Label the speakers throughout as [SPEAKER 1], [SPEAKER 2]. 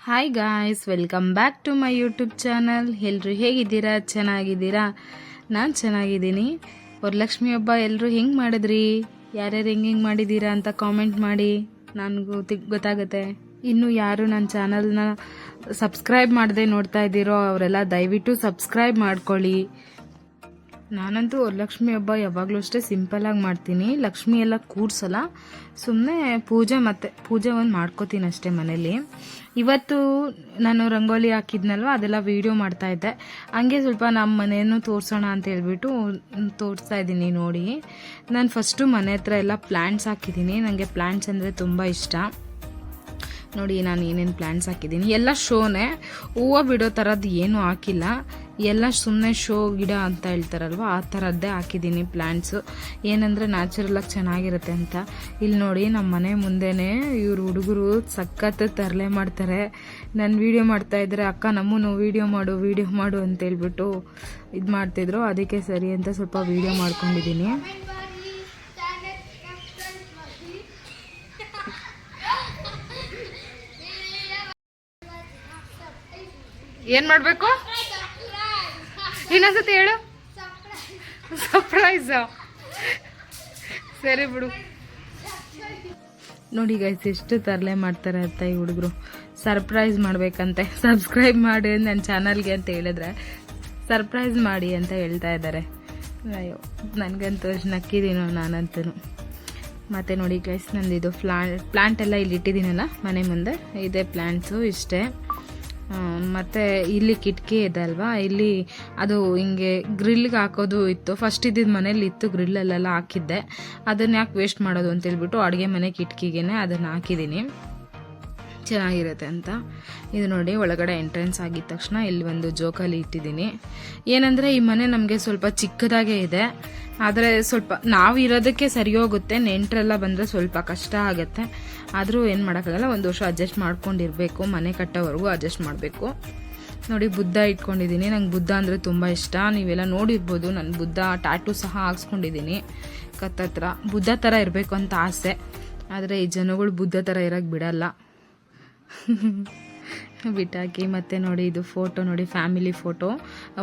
[SPEAKER 1] Hi guys welcome back to my YouTube channel ಎಲ್ಲರೂ ಹೇಗಿದ್ದೀರಾ? ಚೆನ್ನಾಗಿದ್ದೀರಾ? ನಾನು ಚೆನ್ನಾಗಿದ್ದೀನಿ. ವರಲಕ್ಷ್ಮಿ ಹಬ್ಬ ಎಲ್ಲರೂ ಹೆಂಗೆ ಮಾಡಿದ್ರಿ? ಯಾರ್ಯಾರು ಹೆಂಗೆ ಹೆಂಗೆ ಮಾಡಿದ್ದೀರಾ ಅಂತ ಕಾಮೆಂಟ್ ಮಾಡಿ. ನನಗೂ ತಿ ಗೊತ್ತಾಗುತ್ತೆ. ಇನ್ನು ಯಾರು ನನ್ನ ಚಾನಲ್ನ ಸಬ್ಸ್ಕ್ರೈಬ್ ಮಾಡದೆ ನೋಡ್ತಾ ಇದ್ದೀರೋ ಅವರೆಲ್ಲ ದಯವಿಟ್ಟು ಸಬ್ಸ್ಕ್ರೈಬ್ ಮಾಡ್ಕೊಳ್ಳಿ. ನಾನಂತೂ ವರಲಕ್ಷ್ಮಿ ಹಬ್ಬ ಯಾವಾಗಲೂ ಅಷ್ಟೇ ಸಿಂಪಲಾಗಿ ಮಾಡ್ತೀನಿ. ಲಕ್ಷ್ಮಿ ಎಲ್ಲ ಕೂಡ್ಸಲ್ಲ. ಸುಮ್ಮನೆ ಪೂಜೆ ಮತ್ತೆ ಪೂಜೆ ಒಂದು ಮಾಡ್ಕೋತೀನಿ ಅಷ್ಟೇ ಮನೇಲಿ. ಇವತ್ತು ನಾನು ರಂಗೋಲಿ ಹಾಕಿದ್ನಲ್ವ, ಅದೆಲ್ಲ ವೀಡಿಯೋ ಮಾಡ್ತಾ ಇದ್ದೆ. ಹಂಗೆ ಸ್ವಲ್ಪ ನಮ್ಮ ಮನೆಯನ್ನು ತೋರಿಸೋಣ ಅಂತ ಹೇಳ್ಬಿಟ್ಟು ತೋರಿಸ್ತಾ ಇದ್ದೀನಿ ನೋಡಿ. ನಾನು ಫಸ್ಟು ಮನೆ ಹತ್ರ ಎಲ್ಲ ಪ್ಲ್ಯಾಂಟ್ಸ್ ಹಾಕಿದ್ದೀನಿ. ನನಗೆ ಪ್ಲ್ಯಾಂಟ್ಸ್ ಅಂದರೆ ತುಂಬ ಇಷ್ಟ. ನೋಡಿ, ನಾನು ಏನೇನು ಪ್ಲ್ಯಾಂಟ್ಸ್ ಹಾಕಿದ್ದೀನಿ. ಎಲ್ಲ ಶೋನೇ ಹೂವು ಬಿಡೋ ಥರದ್ದು ಏನೂ ಹಾಕಿಲ್ಲ. ಎಲ್ಲ ಸುಮ್ಮನೆ ಶೋ ಗಿಡ ಅಂತ ಹೇಳ್ತಾರಲ್ವ? ಆ ಥರದ್ದೇ ಹಾಕಿದ್ದೀನಿ ಪ್ಲ್ಯಾಂಟ್ಸು ಏನಂದರೆ ನ್ಯಾಚುರಲಾಗಿ ಚೆನ್ನಾಗಿರುತ್ತೆ ಅಂತ. ಇಲ್ಲಿ ನೋಡಿ ನಮ್ಮ ಮನೆ ಮುಂದೆನೇ ಇವರು ಹುಡುಗರು ಸಖತ್ತು ತರಲೆ ಮಾಡ್ತಾರೆ. ನಾನು ವೀಡಿಯೋ ಮಾಡ್ತಾ ಇದ್ರೆ, ಅಕ್ಕ, ನಮ್ಮನ್ನು ವೀಡಿಯೋ ಮಾಡು ವೀಡಿಯೋ ಮಾಡು ಅಂತ ಹೇಳ್ಬಿಟ್ಟು ಇದು ಮಾಡ್ತಿದ್ರು. ಅದಕ್ಕೆ ಸರಿ ಅಂತ ಸ್ವಲ್ಪ ವೀಡಿಯೋ ಮಾಡ್ಕೊಂಡಿದ್ದೀನಿ. ಏನು ಮಾಡಬೇಕು? ಇನ್ನೊಂದ್ಸತಿ ಹೇಳು. ಸರ್ಪ್ರೈಸ್ ಸರಿ ಬಿಡು. ನೋಡಿ ಗೈಸ್ ಎಷ್ಟು ತರಲೆ ಮಾಡ್ತಾರೆ ಅಂತ ಈ ಹುಡುಗರು. ಸರ್ಪ್ರೈಸ್ ಮಾಡ್ಬೇಕಂತೆ. ಸಬ್ಸ್ಕ್ರೈಬ್ ಮಾಡಿ ನನ್ನ ಚಾನಲ್ಗೆ ಅಂತ ಹೇಳಿದ್ರೆ ಸರ್ಪ್ರೈಸ್ ಮಾಡಿ ಅಂತ ಹೇಳ್ತಾ ಇದ್ದಾರೆ. ಅಯ್ಯೋ ನನಗಂತೂ ಅಷ್ಟು ನಕ್ಕಿದ್ದೀನೋ ನಾನಂತೂ ಮತ್ತು ನೋಡಿ ಗೈಸ್ ನಂದಿದು ಫ್ಲಾ ಪ್ಲಾಂಟ್ ಎಲ್ಲ ಇಲ್ಲಿ ಇಟ್ಟಿದ್ದೀನಲ್ಲ ಮನೆ ಮುಂದೆ. ಇದೇ ಪ್ಲ್ಯಾಂಟ್ಸು ಇಷ್ಟೇ. ಮತ್ತೆ ಇಲ್ಲಿ ಕಿಟಕಿ ಇದೆ ಅಲ್ವಾ? ಇಲ್ಲಿ ಅದು ಹಿಂಗೆ ಗ್ರಿಲ್ಗೆ ಹಾಕೋದು ಇತ್ತು. ಫಸ್ಟ್ ಇದ್ದಿದ್ದು ಮನೇಲಿ ಇತ್ತು ಗ್ರಿಲ್ಲಲ್ಲೆಲ್ಲ ಹಾಕಿದ್ದೆ. ಅದನ್ನ ಯಾಕೆ ವೇಸ್ಟ್ ಮಾಡೋದು ಅಂತ ಹೇಳ್ಬಿಟ್ಟು ಅಡುಗೆ ಮನೆ ಕಿಟಕಿಗೆ ಅದನ್ನು ಹಾಕಿದ್ದೀನಿ. ಚೆನ್ನಾಗಿರುತ್ತೆ ಅಂತ. ಇದು ನೋಡಿ ಒಳಗಡೆ ಎಂಟ್ರೆನ್ಸ್ ಆಗಿದ ತಕ್ಷಣ ಇಲ್ಲಿ ಒಂದು ಜೋಕಾಲಿ ಇಟ್ಟಿದ್ದೀನಿ. ಏನಂದರೆ ಈ ಮನೆ ನಮಗೆ ಸ್ವಲ್ಪ ಚಿಕ್ಕದಾಗೇ ಇದೆ. ಆದರೆ ಸ್ವಲ್ಪ ನಾವು ಇರೋದಕ್ಕೆ ಸರಿ ಹೋಗುತ್ತೆ. ನೆಂಟರೆಲ್ಲ ಬಂದರೆ ಸ್ವಲ್ಪ ಕಷ್ಟ ಆಗುತ್ತೆ. ಆದರೂ ಏನು ಮಾಡೋಕ್ಕಾಗಲ್ಲ, ಒಂದು ವರ್ಷ ಅಡ್ಜಸ್ಟ್ ಮಾಡ್ಕೊಂಡಿರಬೇಕು. ಮನೆ ಕಟ್ಟೋವರೆಗೂ ಅಡ್ಜಸ್ಟ್ ಮಾಡಬೇಕು. ನೋಡಿ ಬುದ್ಧ ಇಟ್ಕೊಂಡಿದ್ದೀನಿ. ನಂಗೆ ಬುದ್ಧ ಅಂದರೆ ತುಂಬ ಇಷ್ಟ. ನೀವೆಲ್ಲ ನೋಡಿರ್ಬೋದು, ನಾನು ಬುದ್ಧ ಟ್ಯಾಟೂ ಸಹ ಹಾಕ್ಸ್ಕೊಂಡಿದ್ದೀನಿ. ಕತ್ತತ್ರ. ಬುದ್ಧ ಥರ ಇರಬೇಕು ಅಂತ ಆಸೆ. ಆದರೆ ಈ ಜನಗಳು ಬುದ್ಧ ಥರ ಇರೋಕ್ಕೆ ಬಿಡಲ್ಲ. ಬಿಟ್ಟಾಕಿ, ಮತ್ತೆ ನೋಡಿ ಇದು ಫೋಟೋ ನೋಡಿ ಫ್ಯಾಮಿಲಿ ಫೋಟೋ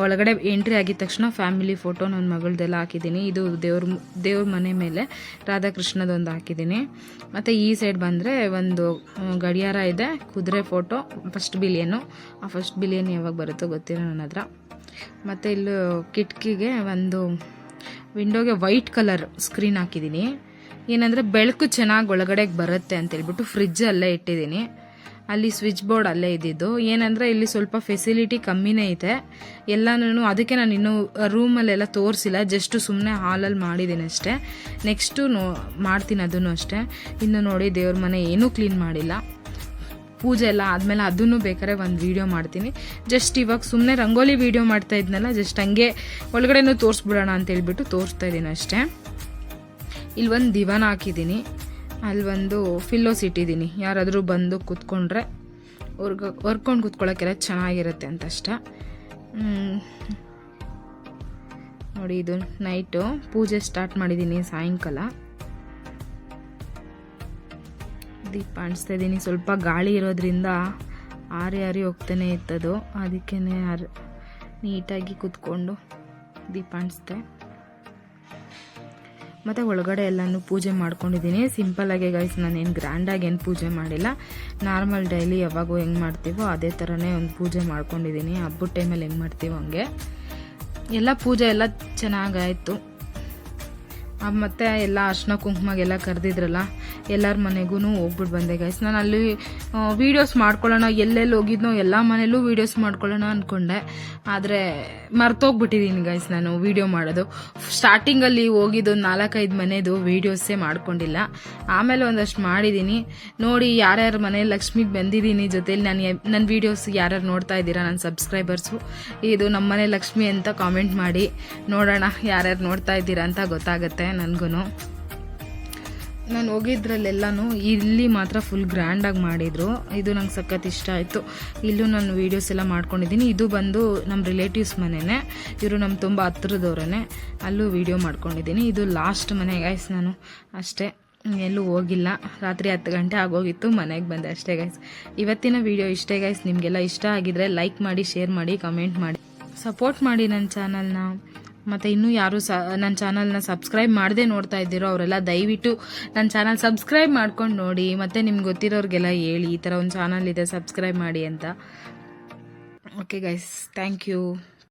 [SPEAKER 1] ಒಳಗಡೆ ಎಂಟ್ರಿ ಆಗಿದ ತಕ್ಷಣ ಫ್ಯಾಮಿಲಿ ಫೋಟೋ ನನ್ನ ಮಗಳದೆಲ್ಲ ಹಾಕಿದ್ದೀನಿ. ಇದು ದೇವ್ರ ದೇವ್ರ ಮನೆ ಮೇಲೆ ರಾಧಾಕೃಷ್ಣದೊಂದು ಹಾಕಿದ್ದೀನಿ. ಮತ್ತು ಈ ಸೈಡ್ ಬಂದರೆ ಒಂದು ಗಡಿಯಾರ ಇದೆ, ಕುದುರೆ ಫೋಟೋ ಫಸ್ಟ್ ಬಿಲಿಯನು ಆ ಫಸ್ಟ್ ಬಿಲಿಯನ್ ಯಾವಾಗ ಬರುತ್ತೋ ಗೊತ್ತಿಲ್ಲ ನನ್ನ ಹತ್ರ. ಮತ್ತು ಇಲ್ಲಿ ಕಿಟಕಿಗೆ ಒಂದು ವಿಂಡೋಗೆ ವೈಟ್ ಕಲರ್ ಸ್ಕ್ರೀನ್ ಹಾಕಿದ್ದೀನಿ. ಏನಂದರೆ ಬೆಳಕು ಚೆನ್ನಾಗಿ ಒಳಗಡೆಗೆ ಬರುತ್ತೆ ಅಂತೇಳ್ಬಿಟ್ಟು ಫ್ರಿಜ್ಜಲ್ಲೇ ಇಟ್ಟಿದ್ದೀನಿ. ಅಲ್ಲಿ ಸ್ವಿಚ್ ಬೋರ್ಡ್ ಅಲ್ಲೇ ಇದ್ದಿದ್ದು. ಏನಂದರೆ ಇಲ್ಲಿ ಸ್ವಲ್ಪ ಫೆಸಿಲಿಟಿ ಕಮ್ಮಿನೇ ಇದೆ. ಎಲ್ಲನೂ ಅದಕ್ಕೆ ನಾನು ಇನ್ನೂ ರೂಮಲ್ಲೆಲ್ಲ ತೋರಿಸಿಲ್ಲ. ಜಸ್ಟು ಸುಮ್ಮನೆ ಹಾಲಲ್ಲಿ ಮಾಡಿದ್ದೀನಿ ಅಷ್ಟೇ. ನೆಕ್ಸ್ಟು ನೋ, ಮಾಡ್ತೀನಿ ಅದನ್ನು ಅಷ್ಟೇ. ಇನ್ನು ನೋಡಿ ದೇವ್ರ ಮನೆ ಏನೂ ಕ್ಲೀನ್ ಮಾಡಿಲ್ಲ. ಪೂಜೆ ಎಲ್ಲ ಆದಮೇಲೆ ಅದನ್ನು ಬೇಕಾದ್ರೆ ಒಂದು ವೀಡಿಯೋ ಮಾಡ್ತೀನಿ. ಜಸ್ಟ್ ಇವಾಗ ಸುಮ್ಮನೆ ರಂಗೋಲಿ ವೀಡಿಯೋ ಮಾಡ್ತಾ ಇದ್ನಲ್ಲ ಜಸ್ಟ್ ಹಂಗೆ ಒಳಗಡೆನೂ ತೋರಿಸ್ಬಿಡೋಣ ಅಂತ ಹೇಳ್ಬಿಟ್ಟು ತೋರಿಸ್ತಾ ಇದ್ದೀನಿ ಅಷ್ಟೇ. ಇಲ್ಲಿ ಒಂದು ದಿವಾನ ಹಾಕಿದ್ದೀನಿ. ಅಲ್ಲಿ ಒಂದು ಫಿಲ್ಲೋಸ್ ಇಟ್ಟಿದ್ದೀನಿ. ಯಾರಾದರೂ ಬಂದು ಕೂತ್ಕೊಂಡ್ರೆ ಹೊರ್ಗ ಹೊರ್ಕೊಂಡು ಕೂತ್ಕೊಳ್ಳೋಕ್ಕೆಲ್ಲ ಚೆನ್ನಾಗಿರುತ್ತೆ ಅಂತ ಅಷ್ಟೆ ನೋಡಿ ಇದು ನೈಟು. ಪೂಜೆ ಸ್ಟಾರ್ಟ್ ಮಾಡಿದ್ದೀನಿ ಸಾಯಂಕಾಲ. ದೀಪ ಅಣಿಸ್ತಾ ಇದ್ದೀನಿ. ಸ್ವಲ್ಪ ಗಾಳಿ ಇರೋದ್ರಿಂದ ಆರಿ ಆರಿ ಹೋಗ್ತಾನೆ ಇತ್ತದು ಅದಕ್ಕೇ ನೀಟಾಗಿ ಕೂತ್ಕೊಂಡು ದೀಪ ಅಂಟಿಸ್ದೆ. ಮತ್ತು ಒಳಗಡೆ ಎಲ್ಲನೂ ಪೂಜೆ ಮಾಡ್ಕೊಂಡಿದ್ದೀನಿ. ಸಿಂಪಲಾಗೆ ಗೈಸ್ ನಾನೇನು ಗ್ರ್ಯಾಂಡಾಗಿ ಏನು ಪೂಜೆ ಮಾಡಿಲ್ಲ. ನಾರ್ಮಲ್ ಡೈಲಿ ಯಾವಾಗೂ ಹೆಂಗೆ ಮಾಡ್ತೀವೋ ಅದೇ ಥರನೇ ಒಂದು ಪೂಜೆ ಮಾಡ್ಕೊಂಡಿದ್ದೀನಿ. ಹಬ್ಬದ ಟೈಮಲ್ಲಿ ಹೆಂಗೆ ಮಾಡ್ತೀವೋ ಹಂಗೆ. ಎಲ್ಲ ಪೂಜೆ ಎಲ್ಲ ಚೆನ್ನಾಗಾಯಿತು ಮತ್ತು ಎಲ್ಲ ಅರ್ಶಿನ ಕುಂಕುಮಗೆಲ್ಲ ಕರೆದಿದ್ರಲ್ಲ, ಎಲ್ಲರ ಮನೆಗೂ ಹೋಗ್ಬಿಟ್ಟು ಬಂದೆ ಗೈಸ್ ನಾನು ಅಲ್ಲಿ ವೀಡಿಯೋಸ್ ಮಾಡ್ಕೊಳ್ಳೋಣ, ಎಲ್ಲೆಲ್ಲಿ ಹೋಗಿದ್ನೋ ಎಲ್ಲ ಮನೇಲೂ ವೀಡಿಯೋಸ್ ಮಾಡ್ಕೊಳ್ಳೋಣ ಅಂದ್ಕೊಂಡೆ ಆದರೆ ಮರ್ತೋಗ್ಬಿಟ್ಟಿದ್ದೀನಿ ಗೈಸ್ ನಾನು ವೀಡಿಯೋ ಮಾಡೋದು. ಸ್ಟಾರ್ಟಿಂಗಲ್ಲಿ ಹೋಗಿದ್ದು ನಾಲ್ಕೈದು ಮನೆದು ವೀಡಿಯೋಸೇ ಮಾಡ್ಕೊಂಡಿಲ್ಲ. ಆಮೇಲೆ ಒಂದಷ್ಟು ಮಾಡಿದ್ದೀನಿ ನೋಡಿ, ಯಾರ್ಯಾರ ಮನೆ ಲಕ್ಷ್ಮಿಗೆ ಬಂದಿದ್ದೀನಿ ಜೊತೇಲಿ ನಾನು ನನ್ನ ವೀಡಿಯೋಸ್ ಯಾರ್ಯಾರು ನೋಡ್ತಾ ಇದ್ದೀರಾ ನನ್ನ ಸಬ್ಸ್ಕ್ರೈಬರ್ಸು ಇದು ನಮ್ಮ ಮನೆ ಲಕ್ಷ್ಮಿ ಅಂತ ಕಾಮೆಂಟ್ ಮಾಡಿ, ನೋಡೋಣ ಯಾರ್ಯಾರು ನೋಡ್ತಾ ಇದ್ದೀರಾ ಅಂತ ಗೊತ್ತಾಗುತ್ತೆ. ನನಗೂ ನಾನು ಹೋಗಿದ್ರಲ್ಲೆಲ್ಲನೂ ಇಲ್ಲಿ ಮಾತ್ರ ಫುಲ್ ಗ್ರ್ಯಾಂಡಾಗಿ ಮಾಡಿದರು. ಇದು ನಂಗೆ ಸಖತ್ ಇಷ್ಟ ಆಯಿತು. ಇಲ್ಲೂ ನಾನು ವೀಡಿಯೋಸ್ ಎಲ್ಲ ಮಾಡ್ಕೊಂಡಿದ್ದೀನಿ. ಇದು ಬಂದು ನಮ್ಮ ರಿಲೇಟಿವ್ಸ್ ಮನೆಯೇ ಇವರು ನಮ್ಮ ತುಂಬ ಹತ್ರದವ್ರೇ ಅಲ್ಲೂ ವೀಡಿಯೋ ಮಾಡ್ಕೊಂಡಿದ್ದೀನಿ. ಇದು ಲಾಸ್ಟ್ ಮನೆ ಗೈಸ್ ನಾನು. ಅಷ್ಟೇ. ಎಲ್ಲೂ ಹೋಗಿಲ್ಲ. ರಾತ್ರಿ ಹತ್ತು ಗಂಟೆ ಆಗೋಗಿತ್ತು. ಮನೆಗೆ ಬಂದೆ ಅಷ್ಟೇ ಗೈಸ್ ಇವತ್ತಿನ ವೀಡಿಯೋ ಇಷ್ಟೇ ಗೈಸ್ ನಿಮಗೆಲ್ಲ ಇಷ್ಟ ಆಗಿದ್ರೆ ಲೈಕ್ ಮಾಡಿ ಶೇರ್ ಮಾಡಿ ಕಮೆಂಟ್ ಮಾಡಿ. ಸಪೋರ್ಟ್ ಮಾಡಿ ನನ್ನ ಚಾನಲ್ನ ಮತ್ತು ಇನ್ನೂ ಯಾರು ಸ ನನ್ನ ಚಾನಲ್ನ ಸಬ್ಸ್ಕ್ರೈಬ್ ಮಾಡದೆ ನೋಡ್ತಾ ಇದ್ದೀರೋ ಅವರೆಲ್ಲ ದಯವಿಟ್ಟು ನನ್ನ ಚಾನಲ್ ಸಬ್ಸ್ಕ್ರೈಬ್ ಮಾಡ್ಕೊಂಡು ನೋಡಿ. ಮತ್ತು ನಿಮ್ಗೆ ಗೊತ್ತಿರೋರಿಗೆಲ್ಲ ಹೇಳಿ. ಈ ಥರ ಒಂದು ಚಾನಲ್ ಇದೆ ಸಬ್ಸ್ಕ್ರೈಬ್ ಮಾಡಿ ಅಂತ. Okay guys thank you